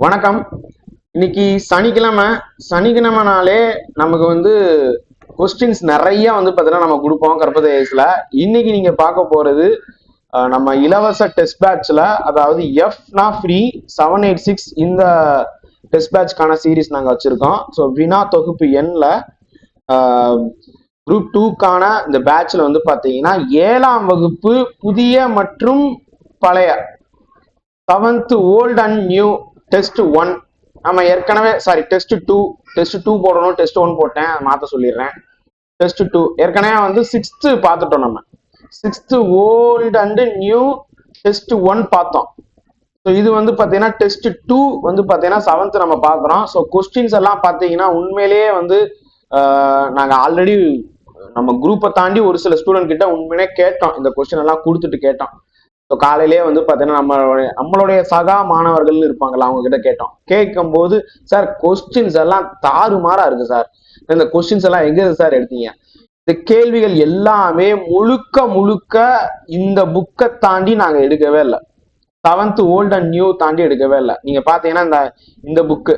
வணக்கம். இன்னைக்கு சனிக்கிழமை சனிக்கிழமைனாலே நமக்கு வந்து கொஸ்டின்ஸ் நிறைய வந்து பார்த்தீங்கன்னா நம்ம கொடுப்போம் கற்பதேசில் இன்னைக்கு நீங்க பார்க்க போறது நம்ம இலவச டெஸ்ட் பேட்ச்ல அதாவது எஃப்னா ஃப்ரீ செவன் எயிட் சிக்ஸ் இந்த டெஸ்ட் பேட்ச்க்கான சீரிஸ் நாங்கள் வச்சிருக்கோம். ஸோ வினா தொகுப்பு எண்ணில் குரூப் டூக்கான இந்த பேட்ச்ல வந்து பார்த்தீங்கன்னா ஏழாம் வகுப்பு புதிய மற்றும் பழைய seventh old and new test one நம்ம ஏற்கனவே sorry test two test two போடணும் டெஸ்ட் ஒன் போட்டேன் மாற்ற சொல்லிடுறேன். டெஸ்ட் டூ ஏற்கனவே வந்து சிக்ஸ்த்து பார்த்துட்டோம் நம்ம. Sixth old and new test one பார்த்தோம். ஸோ இது வந்து பார்த்தீங்கன்னா டெஸ்ட் டூ வந்து பார்த்தீங்கன்னா செவன்த் நம்ம பார்க்குறோம். ஸோ கொஸ்டின்ஸ் எல்லாம் பார்த்தீங்கன்னா உண்மையிலேயே வந்து நாங்கள் ஆல்ரெடி நம்ம குரூப்பை தாண்டி ஒரு சில ஸ்டூடெண்ட் கிட்ட உண்மையிலே கேட்டோம். இந்த கொஸ்டின் எல்லாம் கொடுத்துட்டு கேட்டோம். ஸோ காலையிலேயே வந்து பார்த்தீங்கன்னா நம்மளுடைய நம்மளுடைய சகா மாணவர்கள் இருப்பாங்களா அவங்க கிட்ட கேட்டோம். கேட்கும்போது சார் கொஸ்டின்ஸ் எல்லாம் தாறுமாறா இருக்கு சார். இந்த கொஸ்டின்ஸ் எல்லாம் எங்க இருந்து சார்? எடுத்தீங்க. இந்த கேள்விகள் எல்லாமே முழுக்க முழுக்க இந்த புக்கை தாண்டி நாங்கள் எடுக்கவே இல்லை. செவன்த் ஓல்ட் அண்ட் நியூ தாண்டி எடுக்கவே இல்லை. நீங்க பாத்தீங்கன்னா இந்த இந்த புக்கு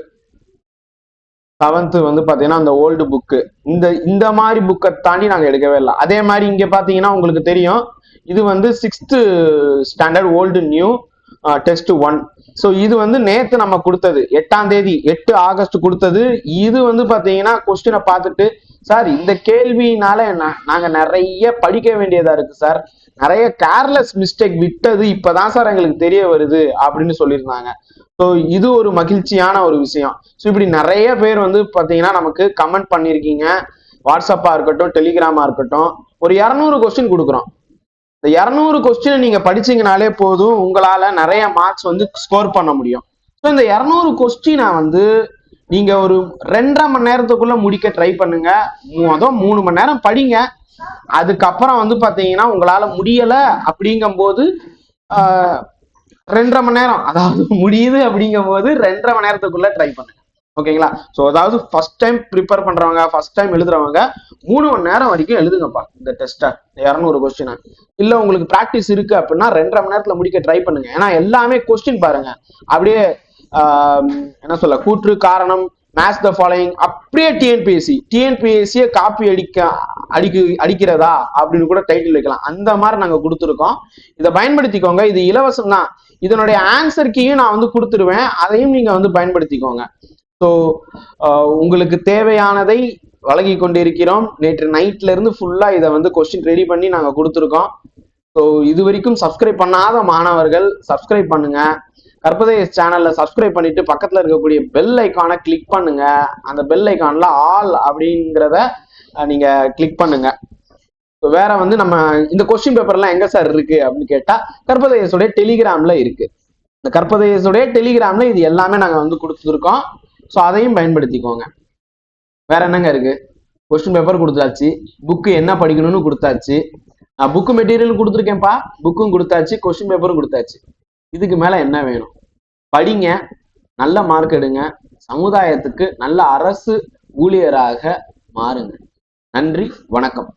செவன்த் வந்து பாத்தீங்கன்னா அந்த ஓல்டு புக்கு இந்த இந்த மாதிரி புக்கை தாண்டி நாங்க எடுக்கவே இல்லை. அதே மாதிரி இங்க பாத்தீங்கன்னா உங்களுக்கு தெரியும் இது வந்து sixth standard old new test one so இது வந்து நேத்து நம்ம கொடுத்தது. எட்டாம் தேதி எட்டு ஆகஸ்ட் கொடுத்தது. இது வந்து பாத்தீங்கன்னா கொஸ்டினை பார்த்துட்டு சார் இந்த கேள்வினால என்ன நாங்க நிறைய படிக்க வேண்டியதா இருக்கு சார். நிறைய கேர்லெஸ் மிஸ்டேக் விட்டது. இப்பதான் சார் எங்களுக்கு தெரிய வருது அப்படின்னு சொல்லியிருந்தாங்க. ஸோ இது ஒரு மகிழ்ச்சியான ஒரு விஷயம். ஸோ இப்படி நிறைய பேர் வந்து பாத்தீங்கன்னா நமக்கு கமெண்ட் பண்ணியிருக்கீங்க. வாட்ஸ்அப்பா இருக்கட்டும் டெலிகிராமா இருக்கட்டும். ஒரு இரநூறு கொஸ்டின் கொடுக்குறோம். இந்த இரநூறு கொஸ்டினை நீங்க படிச்சீங்கனாலே போதும் உங்களால நிறைய மார்க்ஸ் வந்து ஸ்கோர் பண்ண முடியும். ஸோ இந்த இரநூறு கொஸ்டினை வந்து நீங்க ஒரு ரெண்டரை மணி நேரத்துக்குள்ள முடிக்க ட்ரை பண்ணுங்க. அதோ மூணு மணி நேரம் படிங்க. அதுக்கப்புறம் வந்து பாத்தீங்கன்னா உங்களால முடியல அப்படிங்கும்போது ரெண்டரை மணி நேரம் அதாவது முடியுது அப்படிங்கும்போது ரெண்டரை மணி நேரத்துக்குள்ள ட்ரை பண்ணுங்க. ஓகேங்களா? ஸோ அதாவது ஃபர்ஸ்ட் டைம் ப்ரிப்பேர் பண்றவங்க ஃபர்ஸ்ட் டைம் எழுதுறவங்க மூணு மணி நேரம் வரைக்கும் எழுதுங்கப்பா இந்த டெஸ்ட்டை இரநூறு கொஸ்டினை இல்ல உங்களுக்கு ப்ராக்டிஸ் இருக்கு அப்படின்னா ரெண்டரை மணி நேரத்துல முடிக்க ட்ரை பண்ணுங்க. ஏன்னா எல்லாமே கொஸ்டின் பாருங்க. அப்படியே என்ன சொல்ல கூற்று காரணம் மேட்ச் த ஃபாலோயிங் அப்படியே டிஎன்பிஎஸ்சி டிஎன்பிஎஸ்சியை காப்பி அடிக்க அடிக்கு அடிக்கிறதா? அப்படின்னு கூட டைட்டில் வைக்கலாம். அந்த மாதிரி நாங்க கொடுத்துருக்கோம். இதை பயன்படுத்திக்கோங்க. இது இலவசம் தான் இதனுடைய ஆன்சர் கீயும் நான் வந்து கொடுத்துருவேன். அதையும் நீங்க வந்து பயன்படுத்திக்கோங்க. ஸோ உங்களுக்கு தேவையானதை வழங்கி கொண்டிருக்கிறோம். நேற்று நைட்ல இருந்து ஃபுல்லா இதை வந்து கொஸ்டின் ரெடி பண்ணி நாங்கள் கொடுத்துருக்கோம். ஸோ இது வரைக்கும் சப்ஸ்கிரைப் பண்ணாத மாணவர்கள் சப்ஸ்கிரைப் பண்ணுங்க. கற்பதையஸ் சேனல்ல சப்ஸ்கிரைப் பண்ணிட்டு பக்கத்துல இருக்கக்கூடிய பெல் ஐக்கானை கிளிக் பண்ணுங்க. அந்த பெல் ஐக்கான்ல ஆல் அப்படிங்கிறத நீங்க கிளிக் பண்ணுங்க. வேற வந்து நம்ம இந்த கொஸ்டின் பேப்பர்லாம் எங்க சார் இருக்கு அப்படின்னு கேட்டா கற்பதேசோடைய டெலிகிராம்ல இருக்கு. இந்த கற்பதேசோடைய டெலிகிராம்ல இது எல்லாமே நாங்க வந்து கொடுத்துருக்கோம். ஸோ அதையும் பயன்படுத்திக்கோங்க. வேற என்னங்க இருக்கு? கொஸ்டின் பேப்பர் கொடுத்தாச்சு. புக்கு என்ன படிக்கணும்னு கொடுத்தாச்சு. நான் புக்கு மெட்டீரியல் கொடுத்துருக்கேன்ப்பா. புக்கும் கொடுத்தாச்சு. கொஸ்டின் பேப்பரும் கொடுத்தாச்சு. இதுக்கு மேல என்ன வேணும்? படிங்க. நல்ல மார்க் எடுங்க. சமுதாயத்துக்கு நல்ல அரசு ஊழியராக மாறுங்க. நன்றி. வணக்கம்.